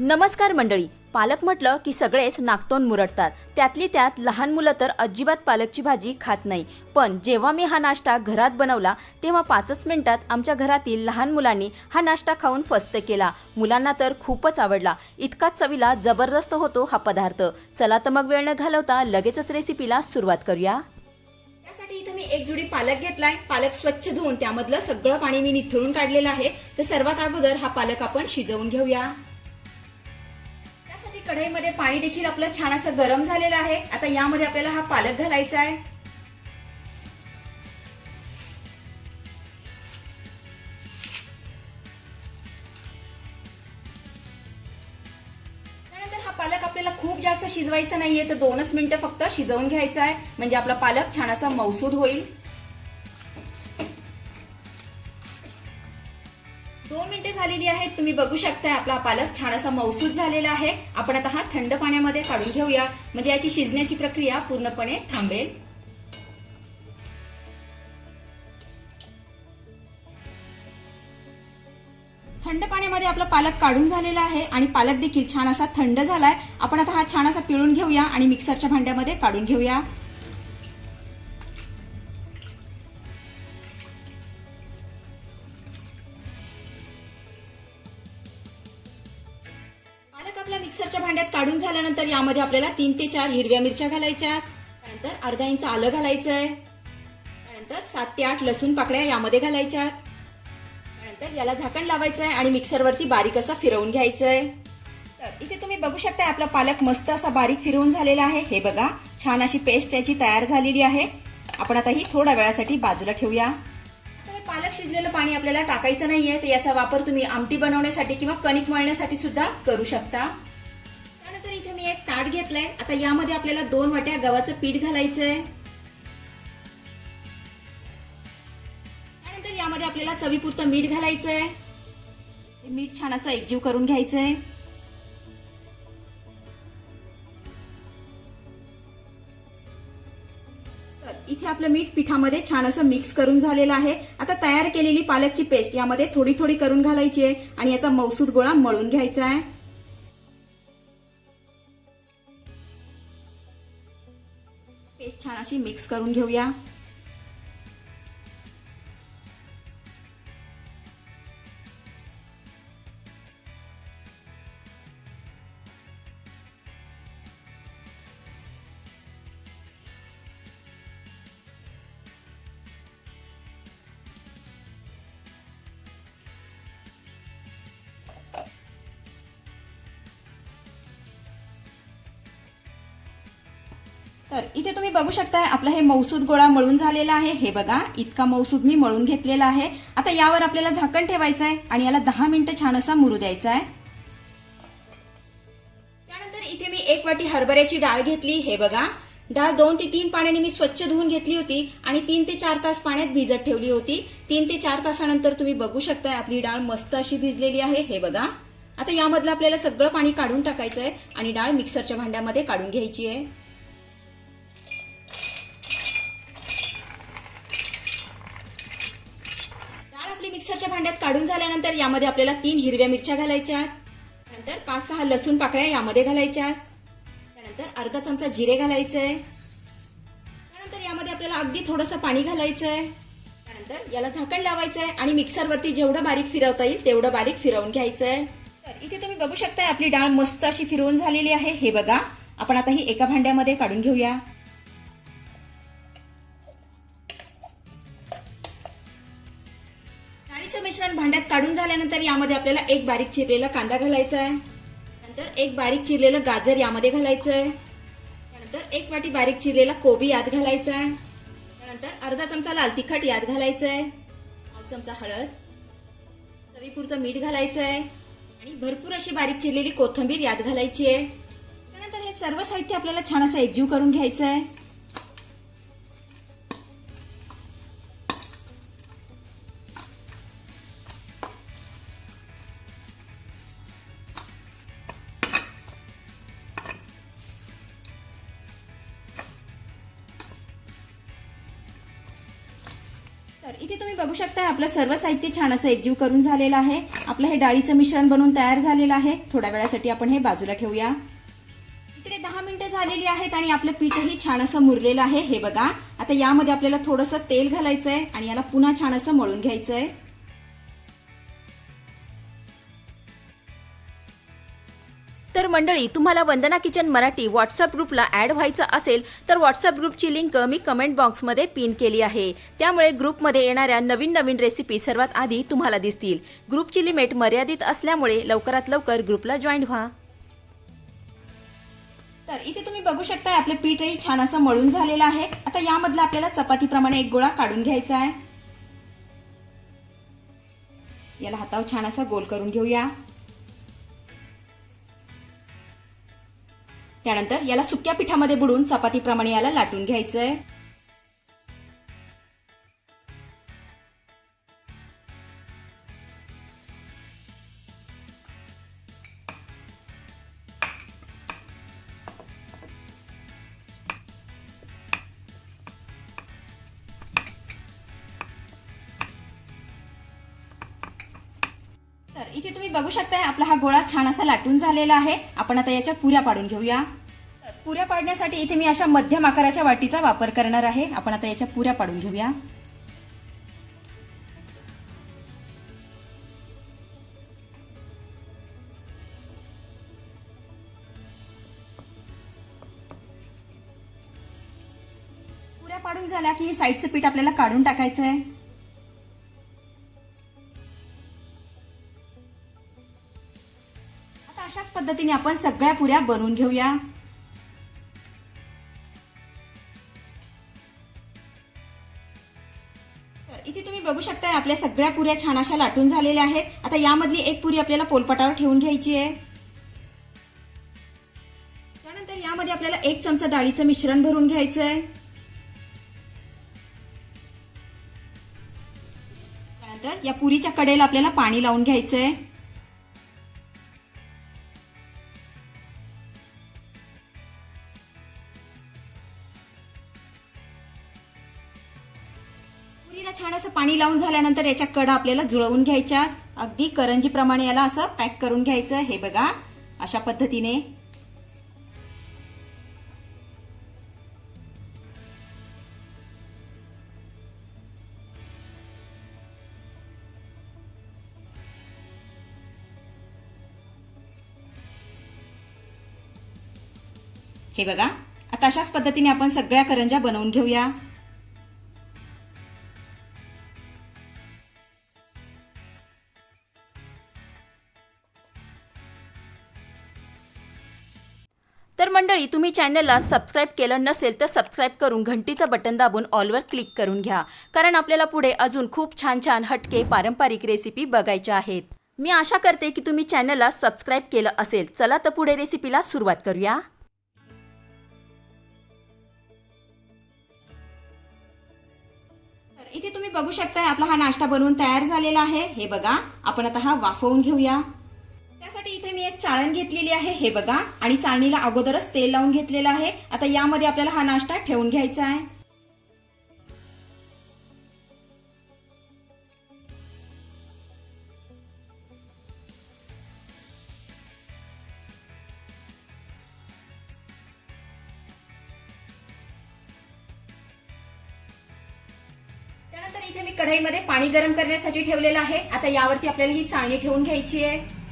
नमस्कार मंडळी. पालक म्हटलं की सगळेच नाकतोंड मुरडतात. त्यातली त्यात लहान मुलं तर अजिबात पालकची भाजी खात नाही. पण जेव्हा मी हा नाश्ता घरात बनवला तेव्हा पाचच मिनिटात आमच्या घरातील लहान मुलांनी हा नाश्ता खाऊन फस्त केला. मुलांना तर खूपच आवडला. इतकाच चवीला जबरदस्त होतो हा पदार्थ. चला तर मग वेळ न घालवता लगेचच रेसिपीला सुरुवात करूया. त्यासाठी इथं मी एक जुडी पालक घेतलाय. पालक स्वच्छ धुवून त्यामधलं सगळं पाणी मी निथळून काढलेलं आहे. तर सर्वात अगोदर हा पालक आपण शिजवून घेऊया. कढईमध्ये पाणी देखील आपलं छान असं गरम झालेलं आहे. आता यामध्ये आपल्याला हा पालक घालायचा आहे. त्यानंतर हा पालक आपल्याला खूप जास्त शिजवायचा नाहीये तर दोनच मिनिटं फक्त शिजवून घ्यायचा आहे. म्हणजे आपला पालक छान असा मौसूद होईल. तुम्ही बघू शकताय आपला पालक छान असा मौसूद झालेला आहे. आपण आता हा थंड पाण्यामध्ये काढून घेऊया. म्हणजे याची शिजण्याची प्रक्रिया पूर्णपणे थांबेल. थंड पाण्यामध्ये आपला पालक काढून झालेला आहे आणि पालक देखील छान असा थंड झालाय. आपण आता हा छान असा पिळून घेऊया आणि मिक्सरच्या भांड्यामध्ये काढून घेऊया. मिक्सरच्या भांड्यात काढून झाल्यानंतर यामध्ये आपल्याला तीन ते चार हिरव्या मिरच्या घालायच्या त्यानंतर अर्धा इंच आलं घालायचं आहे त्यानंतर सात ते आठ लसूण पाकळ्या यामध्ये घालायच्या त्यानंतर याला झाकण लावायचं आहे आणि मिक्सरवरती बारीक असा फिरवून घ्यायचं आहे तर इथे तुम्ही बघू शकता आपला पालक मस्त असा बारीक फिरवून झालेला आहे. हे बघा छान अशी पेस्ट याची तयार झालेली आहे. आपण आता ही थोड्या वेळासाठी बाजूला ठेवूया. आता हे पालक शिजलेलं पाणी आपल्याला टाकायचं नाहीये तर याचा वापर तुम्ही आमटी बनवण्यासाठी किंवा कणिक मळण्यासाठी सुद्धा करू शकता. ताट घेतलाय. आता यामध्ये आपल्याला दोन वाट्या गव्हाचं पीठ घालायचंय. त्यानंतर यामध्ये आपल्याला चवीपुरतं मीठ घालायचंय. मीठ छान असं एकजीव करून घ्यायचंय. तर इथे आपलं मीठ पिठामध्ये छान असं मिक्स करून झालेलं आहे. आता तयार केलेली पालकची पेस्ट यामध्ये थोडी थोडी करून घालायची आहे आणि याचा मौसूद गोळा मळून घ्यायचा आहे. छान अशी मिक्स करून घेऊया. तर इथे तुम्ही बघू शकताय आपलं हे मौसूद गोळा मळून झालेला आहे. हे बघा इतका मौसूद मी मळून घेतलेला आहे. आता यावर आपल्याला झाकण ठेवायचं आहे आणि याला दहा मिनिटं छान असा मुरू द्यायचा आहे त्यानंतर इथे मी एक वाटी हरभऱ्याची डाळ घेतली हे बघा. डाळ दोन ते तीन पाण्याने मी स्वच्छ धुवून घेतली होती आणि तीन ते चार तास पाण्यात भिजत ठेवली होती. तीन ते चार तासानंतर तुम्ही बघू शकताय आपली डाळ मस्त अशी भिजलेली आहे हे बघा. आता यामधलं आपल्याला सगळं पाणी काढून टाकायचं आहे आणि डाळ मिक्सरच्या भांड्यामध्ये काढून घ्यायची आहे. मिक्सरच्या भांड्यात काढून झाल्यानंतर यामध्ये आपल्याला तीन हिरव्या मिरच्या घालायच्या नंतर पाच सहा लसूण पाकळ्या यामध्ये घालायच्या त्यानंतर अर्धा चमचा जिरे घालायचंय त्यानंतर यामध्ये आपल्याला अगदी थोडंसं पाणी घालायचंय. त्यानंतर याला झाकण लावायचंय आणि मिक्सरवरती जेवढं बारीक फिरवता येईल तेवढं बारीक फिरवून घ्यायचंय. तर इथे तुम्ही बघू शकताय आपली डाळ मस्त अशी फिरवून झालेली आहे. हे बघा आपण आता ही एका भांड्यामध्ये काढून घेऊया. मिश्रण भांड्यात काढून झाल्यानंतर यामध्ये आपल्याला एक बारीक चिरलेला कांदा घालायचा आहे नंतर एक बारीक चिरलेलं गाजर यामध्ये घालायचं आहे त्यानंतर एक वाटी बारीक चिरलेला कोबी यात घालायचा आहे त्यानंतर अर्धा चमचा लाल तिखट यात घालायचं आहे पाव चमचा हळद. चवीपुरतं मीठ घालायचं आहे आणि भरपूर अशी बारीक चिरलेली कोथिंबीर यात घालायची आहे त्यानंतर हे सर्व साहित्य आपल्याला छान असं एकजीव करून घ्यायचं आहे तर इथे तुम्ही बघू शकता आपलं सर्व साहित्य छान असं एकजीव करून झालेलं आहे. आपलं हे डाळीचं मिश्रण बनवून तयार झालेलं आहे. थोड्या वेळासाठी आपण हे बाजूला ठेवूया. इकडे दहा मिनिटं झालेली आहेत आणि आपलं पीठही छान असं मुरलेलं आहे. हे बघा आता यामध्ये आपल्याला थोडंसं तेल घालायचं आहे आणि याला पुन्हा छान असं मळून घ्यायचं आहे तर मंडळी तुम्हाला वंदना किचन मराठी व्हॉट्सअप ग्रुपला ॲड व्हायचं असेल तर व्हॉट्सअप ग्रुपची लिंक मी कमेंट बॉक्समध्ये पिन केली आहे. त्यामुळे ग्रुपमध्ये येणाऱ्या नवीन नवीन रेसिपी सर्वात आधी तुम्हाला दिसतील. ग्रुपची लिमिट मर्यादित असल्यामुळे लवकरात लवकर ग्रुपला जॉईन व्हा. तर इथे तुम्ही बघू शकता आपलं पीठही छान असं मळून झालेलं आहे. आता यामधला आपल्याला चपातीप्रमाणे एक गोळा काढून घ्यायचा आहे. याला हातावर छान असा गोल करून घेऊया. त्यानंतर याला सुक्या पिठामध्ये बुडून चपातीप्रमाणे याला लाटून घ्यायचंय. तर इथे तुम्ही बघू शकताय आपला हा गोळा छान असा लाटून झालेला आहे. आपण आता याच्या पुऱ्या पाडून घेऊया. तर पुऱ्या पाडण्यासाठी इथे मी अशा मध्यम आकाराच्या वाटीचा वापर करणार आहे. आपण आता याच्या पुऱ्या पाडून घेऊया. पुऱ्या पाडून झाल्या की साईडचं पीठ आपल्याला काढून टाकायचं आहे पद्धतीने आपण सगळ्या पुऱ्या बनवून घेऊया. तर इथे तुम्ही बघू शकता आपल्या सगळ्या पुऱ्या छान अशा लाटून झालेल्या आहेत. आता यामधली एक पुरी आपल्याला पोलपटावर ठेवून घ्यायची आहे. त्यानंतर यामध्ये आपल्याला एक चमचा डाळीचं मिश्रण भरून घ्यायचं आहे त्यानंतर या पुरीच्या कडेला आपल्याला पाणी लावून घ्यायचं आहे छान असं पाणी लावून झाल्यानंतर याच्या कडा आपल्याला जुळवून घ्यायच्या. अगदी करंजीप्रमाणे याला असं पॅक करून घ्यायचं. हे बघा अशा पद्धतीने. हे बघा आता अशाच पद्धतीने आपण सगळ्या करंजा बनवून घेऊया. तर मंडळी तुम्ही चॅनलला सबस्क्राईब केलं नसेल तर सबस्क्राईब करून घंटीचं बटन दाबून ऑलवर क्लिक करून घ्या. कारण आपल्याला पुढे अजून खूप छान छान हटके पारंपरिक रेसिपी बघायच्या आहेत. मी आशा करते की तुम्ही चॅनलला सबस्क्राईब केलं असेल. चला तर पुढे रेसिपीला सुरुवात करूया. इथे तुम्ही बघू शकताय आपला हा नाश्ता बनवून तयार झालेला आहे. हे बघा आपण आता हा वाफवून घेऊया. त्यासाठी इथे मी एक चाळण घेतलेली आहे हे बघा. आणि चाळणीला अगोदरच तेल लावून घेतलेलं आहे. आता यामध्ये आपल्याला हा नाश्ता ठेवून घ्यायचा आहे. त्यानंतर इथे मी कढईमध्ये पाणी गरम करण्यासाठी ठेवलेलं आहे. आता यावरती आपल्याला ही चाळणी ठेवून घ्यायची आहे.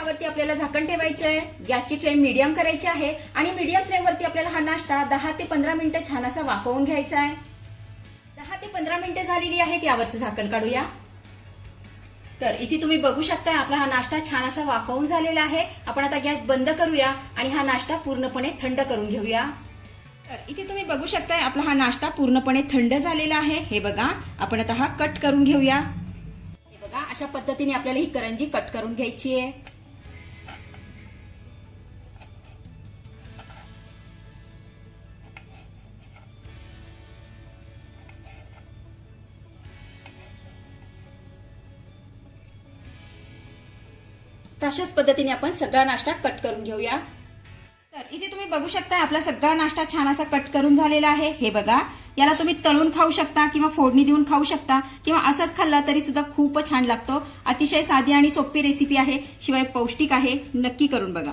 यावरती आपल्याला झाकण ठेवायचं आहे. गॅसची फ्लेम मीडियम करायची आहे. आणि मीडियम फ्लेमवरती आपल्याला हा नाश्ता दहा ते पंधरा मिनिटं छान असा वाफवून घ्यायचा आहे. दहा ते पंधरा मिनिटं झालेली आहेत यावरचं झाकण काढूया. तर इथे तुम्ही बघू शकता आपला हा नाश्ता छान असा वाफवून झालेला आहे. आपण आता गॅस बंद करूया आणि हा नाश्ता पूर्णपणे थंड करून घेऊया. तर इथे तुम्ही बघू शकताय आपला हा नाश्ता पूर्णपणे थंड झालेला आहे. हे बघा आपण आता हा कट करून घेऊया. हे बघा अशा पद्धतीने आपल्याला ही करंजी कट करून घ्यायची आहे. तर अशाच पद्धतीने आपण सगळा नाश्ता कट करून घेऊया. तर इथे तुम्ही बघू शकता आपला सगळा नाश्ता छान असा कट करून झालेला आहे. हे बघा याला तुम्ही तळून खाऊ शकता किंवा फोडणी देऊन खाऊ शकता किंवा असाच खाल्ला तरी सुद्धा खूपच छान लागतो. अतिशय साधी आणि सोपी रेसिपी आहे शिवाय पौष्टिक आहे. नक्की करून बघा.